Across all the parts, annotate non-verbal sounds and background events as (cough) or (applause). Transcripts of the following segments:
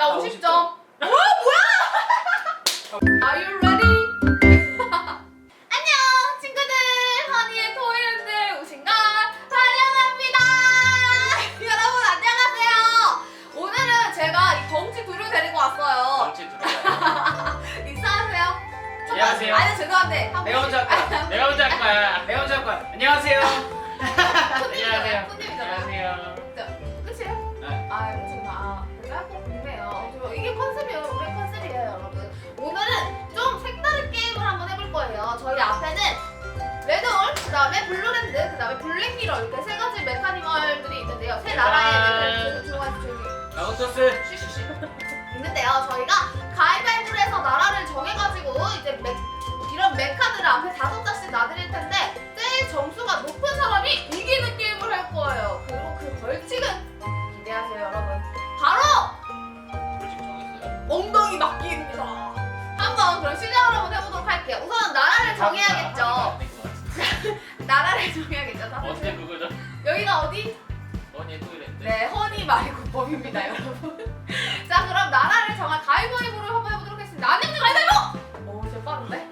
나나 50점. 50점. 와 뭐야? (laughs) Are you ready? (laughs) 안녕 친구들 허니의 토이랜드 오신 걸 환영합니다. (laughs) 여러분 안녕하세요. 오늘은 제가 이 덩치 둘을 데리고 왔어요. 덩치 들어가요. 인사하세요. 좀 안녕하세요. 아니 죄송한데 한 내가 먼저 할 거야. 내가 먼저 할 거야. 내가 먼저 할 거야. 안녕하세요. 손님이잖아요. 안녕하세요. 손님이잖아요. 안녕하세요. 저희 앞에는 레드홀, 그 다음에 블루랜드, 그 다음에 블랙미러 이렇게 세 가지 메카니멀들이 있는데요. 세 나라의 메카니멀 조용히 조용히 나우토스. 쉬쉬쉬 있는데요. 저희가 가위바위보를 해서 나라를 정해가지고 이제 메, 이런 메카들을 앞에 다섯 장씩 놔드릴 텐데 제일 점수가 높은 사람이 이기는 게임을 할 거예요. 그리고 그 벌칙은 기대하세요, 여러분. 바로 벌칙 정했어요. 엉덩이 맞기입니다. 한번 그럼 시작을 한번 해보도록 할게요. 우선 정해야겠죠. (laughs) 나라를 정해야겠죠. 어떻게 명. 그거죠? 여기가 어디? 언니 토이랜드. 네, 허니 말고 법입니다, 여러분. (laughs) 자, 그럼 나라를 정할 가위바위보를 한번 해보도록 하겠습니다. 안녕히 가위바위보! 오, 진짜 빠른데?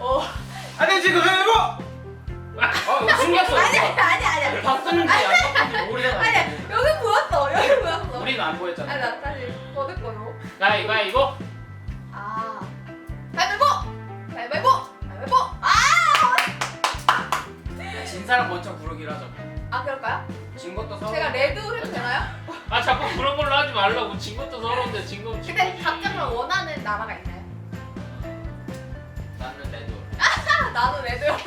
오, (laughs) 안녕 지금 해보. 어 이거 숨겼어. 아니, 아니, 아니, 아니. 바꾸는지 안 모르잖아. 아니, 여기 보였어, 여기 보였어. 우리는 안 보였잖아. 아니, 나 거들 거요. 가위바위보. 먼저 부르기로 하자. 아, 그럴까요? 진 것도 서로. 제가 레드 해도 되나요? 아 자꾸 그런 걸로 하지 말라고. 진 것도 서러운데 진진 근데 거지. 각자 그럼 원하는 나라가 있나요? 나는 레드. 아, (laughs) 나도 레드요. (laughs)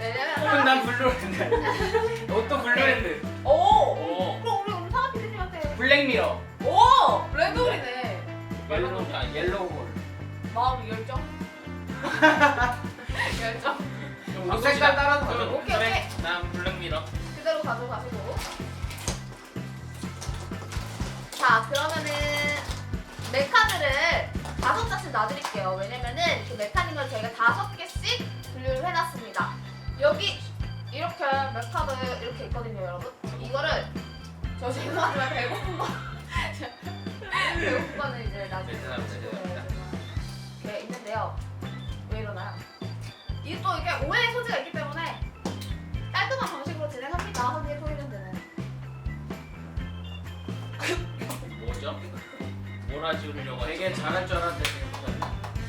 왜냐면 그럼 난 블루랜드. (laughs) 너또 블루랜드. 오! 오. 그럼 우리 오늘 사과 PD님한테 블랙미러. 오! 레드홀이네. 옐로우 아 옐로우 볼. 마음 열정? 열정? 옷 색깔 따라서 가자. 오케이, 그래. 난 블랙미러. 그대로 가져가시고. 자, 그러면은 메카들을 다섯 장씩 놔드릴게요. 왜냐면은 그 메카님을 저희가 다섯 개씩 분류를 해놨습니다. 여기 이렇게 메카들 이렇게 있거든요, 여러분. 이거를 저 죄송하지만 배고픈 거 (laughs) 배고픈 거는 이제 나중에 네, 죄송합니다, 죄송합니다. 이렇게 있는데요. 왜 이러나요? 이게 또 이게 오해의 소지가 있기 때문에 깔끔한 방식으로 진행합니다. 허니의 토이랜드는. 뭐죠? 몰아주려고 하지? 되게 잘할 줄 알았는데 지금 못하네.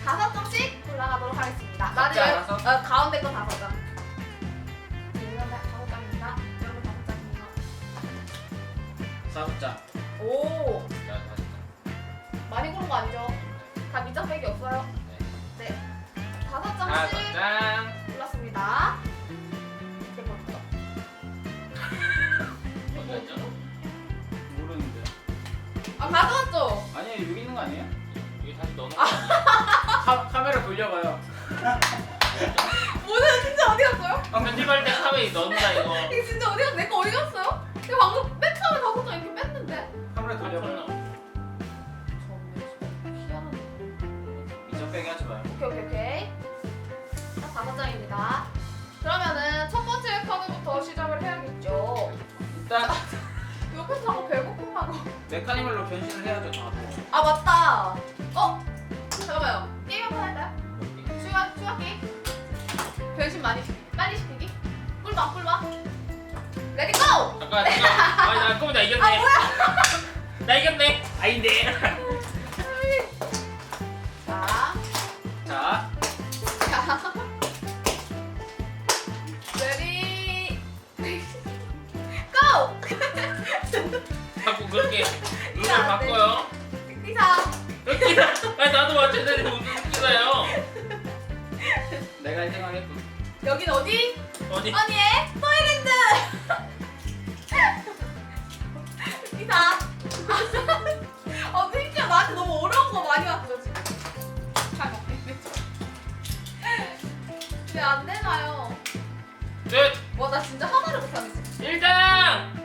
다섯 장씩 골라가도록 하겠습니다. 각자 나는 알아서? 어, 가운데 거 다섯 장. 이건 다- 다섯 장입니다. 여러분 다섯. 다섯 장. 오 야, 다시. 많이 고른 거 아니죠? 다 밑장 빼기 없어요. 네. 다섯 다섯 장씩 장. 골랐 아 가져왔죠? 아니 여기 있는 거 아니에요? 여기 다시 넣어놓은 거 아. 아니야? 카, 카메라 돌려봐요. 오늘 진짜 어디 갔어요? 편집할 때 카메라 넣는다 이거. (laughs) 이게 진짜 어디 갔어? 내거 어디 갔어요? 내가 방금 맨 처음에 다섯 장 이렇게 뺐는데. 카메라 돌려봐요. 저는 희한한. 미적 빼기 하지 마요. 오케이 오케이 오케이. 딱 다섯 장입니다. 그러면은 첫 번째 카드부터 시작을 해야겠죠. 일단 (laughs) 옆에서 자꾸 배고픔하고. 메카니멀로 변신을 해야죠 다. 아 맞다. 어 잠깐만요. 게임 한번 할까요? 추가 추가 게임. 변신 많이 시키, 빨리 시키기. 꿀맛 꿀맛. 레디 고! 잠깐 잠깐. 아니 나 그럼 나 이겼네. 아 뭐야? 나 이겼네. 아닌데. (laughs) 내가 1등 하겠군. 여긴 어디? 어디? 언니의 토이랜드! 리사. 어, 진짜 나한테 너무 어려운 거 많이 왔어, 지금. 왜안 되나요? 끝. 와, 나 진짜 하나를 못하겠어. 1등.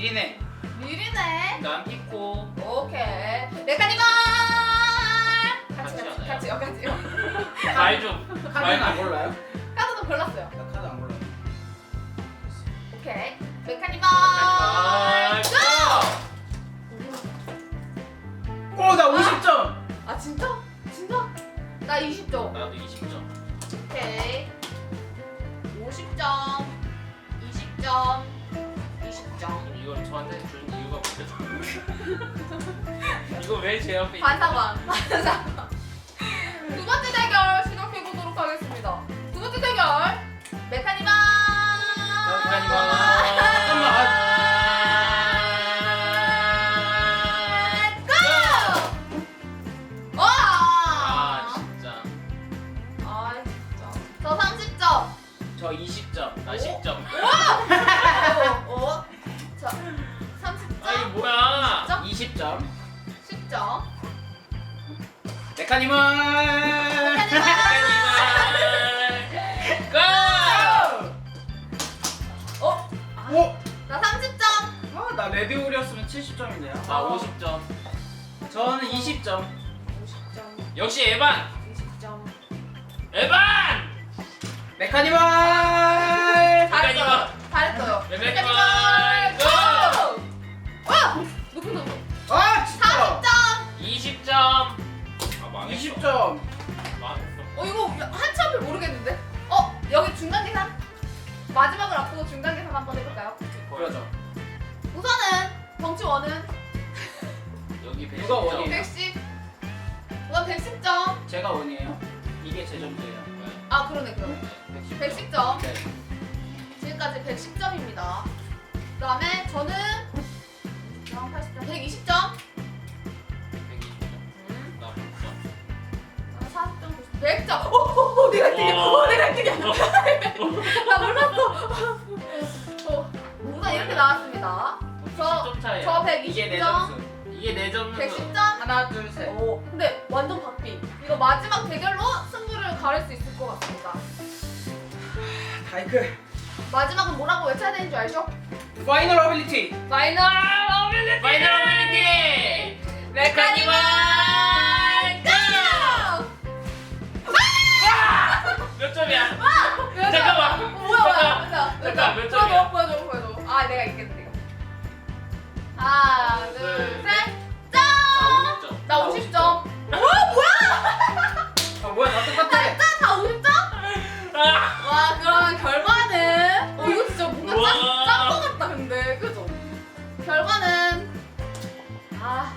미리네. 미리네. 난 피코. 오케이. 메카니멀. 같이 같이 같이 하나요? 같이요 같이요. (laughs) 말 좀. 카드는 안말 골라요? 카드도 골랐어요. 나 카드 안 골라요. 오케이. 메카니멀. 앞에 반상황. 반상황. 두 번째 대결 시작해 보도록 하겠습니다. 두 번째 대결. 잠깐만. 고! 와! 아 진짜. 아 진짜. 저 30점. 저 20점. 나 10점. 오, 오. 자, 30점. 아 이거 뭐야? 20점. 10점. 메카니멀. 고! 어? 오, 나 30점. 아, 나 레드홀이었으면 70점인데요. 나 50점. 저는 20점. 50점. 역시 에반. 20점. 에반. 메카니멀. 잘했어요. 잘했어요. 메카니멀 점. 어 이거 한참을 모르겠는데? 어 여기 중간 계산 마지막을 앞두고 중간 계산 한번 해볼까요? 그러죠. 우선은 덩치원은 여기 배수 누가 원이에요? 110. 우선 110점. 제가 원이에요. 이게 제 점수예요. 아 그러네 그러네. 110점. 네. 지금까지 110점입니다. 그다음에 저는 180점, 120점. 40점, 100점. 오, 오, 내가 1등이야. 와. 오, 내가 1등이야. 나 몰랐어. 어, 우선 이렇게 나왔습니다. 저- 10점 차이야. 저 이게 내 120점, 점수. 이게 내 점수. 110점. 하나, 둘, 셋. 오, 근데 완전 바삐. 이거 마지막 대결로 승부를 가릴 수 있을 것 같습니다. 다이크. 마지막은 뭐라고 외쳐야 되는 줄 알죠? 파이널 어빌리티. 파이널 어빌리티! 파이널 어빌리티! 메카니멀 몇 점이야? 몇 잠깐만. 점? 어, 뭐야 뭐야 잠깐. 몇 잠깐, 몇 점이야? 보여줘 보여줘 보여줘 아 내가 이겼는데 이거 하나 둘, 둘셋 나 짠! 50점. 나 50점 와 뭐야 아, 뭐야, 다 똑같아. 다 50점? 아! 와 그러면 결과는 어 이거 진짜 뭔가 우와. 짠짠거 같다 근데 그죠? 결과는 아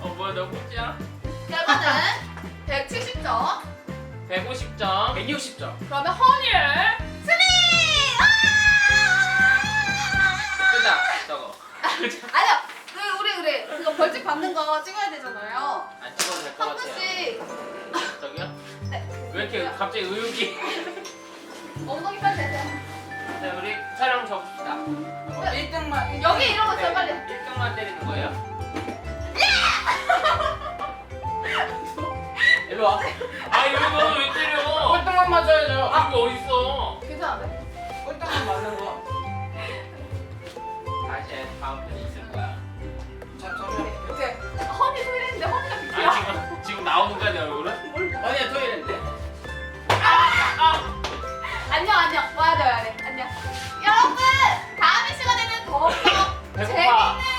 어 뭐야 너 꼴찌야? 결과는 170점 150점. 160점. 그러면 허니를 승리! 아! 끄자, 저거. (laughs) 아니야 그 우리 우리 그거 벌칙 받는 거 찍어야 되잖아요 안 찍어도 될 것 한 같아요. 분씩 저기요? 네. 왜 이렇게 갑자기 의욕이? (laughs) 엉덩이 빨리 대세요 네 우리 촬영 접시다. 어, 1등만. 여기 이런 거 써, 빨리 1등만 때리는 거예요? 일로 와. (laughs) 이거 왜 때려? 꼴등만 맞아야 돼요. 아, 그거 어딨어? 괜찮은데? 꼴등만 맞는 거. 다시 해. 다음 편이 있을 거야. 잠깐만. 이렇게 허니 소리했는데 허니가 아니, 비켜. 지금, 지금 나오는 거야, 내 얼굴은? 아니야 토요일인데. 아, 아, 아! 안녕 안녕. 와야 돼 와야 돼. 안녕. 여러분 다음 시간에는 더욱더 재밌는